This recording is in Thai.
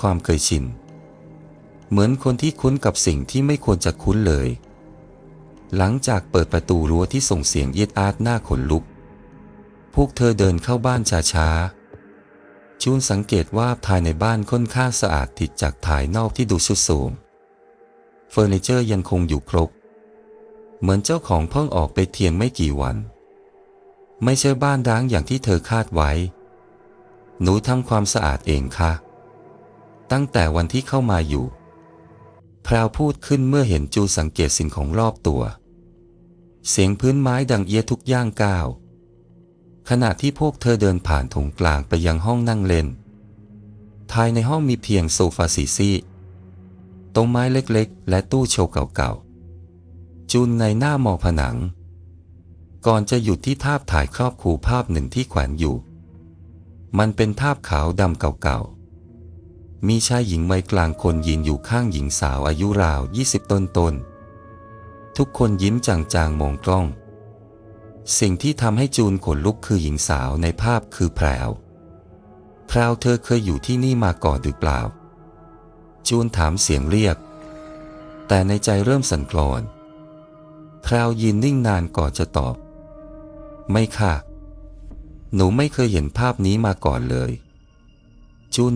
ความเคยชิน เหมือนคนที่คุ้นกับสิ่งที่ไม่ควรจะคุ้นเลย หลังจากเปิดประตูรั้วที่ส่งเสียงเยียดอาดหน้าขนลุก พวกเธอเดินเข้าบ้านช้าๆจูนสังเกตว่าภายในบ้านค่อนข้างสะอาดติดจากภายนอกที่ดูสุดโทรมเฟอร์นิเจอร์ยังคงอยู่ครบ เหมือนเจ้าของเพิ่งออกไปเทียงไม่กี่วัน ไม่ใช่บ้านร้างอย่างที่เธอคาดไว้ หนูทำความสะอาดเองค่ะ ตั้งแต่วันที่เข้ามาอยู่ พราวพูดขึ้นเมื่อเห็นจูสังเกตสิ่งของรอบตัว เสียงพื้นไม้ดังเอียทุกย่างก้าว ขณะที่พวกเธอเดินผ่านถงกลางไปยังห้องนั่งเล่น ภายในห้องมีเพียงโซฟาสีซี่ต๊ะไม้เล็กๆ และตู้โชว์เก่าๆ จูนในหน้ามองผนัง ก่อนจะหยุดที่ภาพถ่ายครอบครูภาพหนึ่งที่แขวนอยู่ มันเป็นภาพขาวดำเก่าๆ มีชายหญิงวัยกลางคนยืนอยู่ข้างหญิงสาวอายุราว20ต้นๆทุกคนยิ้มจางๆมองกล้อง สิ่งที่ทำให้จูนขนลุกคือหญิงสาวในภาพคือแพรวแพรวเธอเคยอยู่ที่นี่มาก่อนหรือเปล่า จูนถามเสียงเรียก แต่ในใจเริ่มสั่นคลอน แพรวยืนนิ่งนานก่อนจะตอบ ไม่ค่ะ หนูไม่เคยเห็นภาพนี้มาก่อนเลย จูน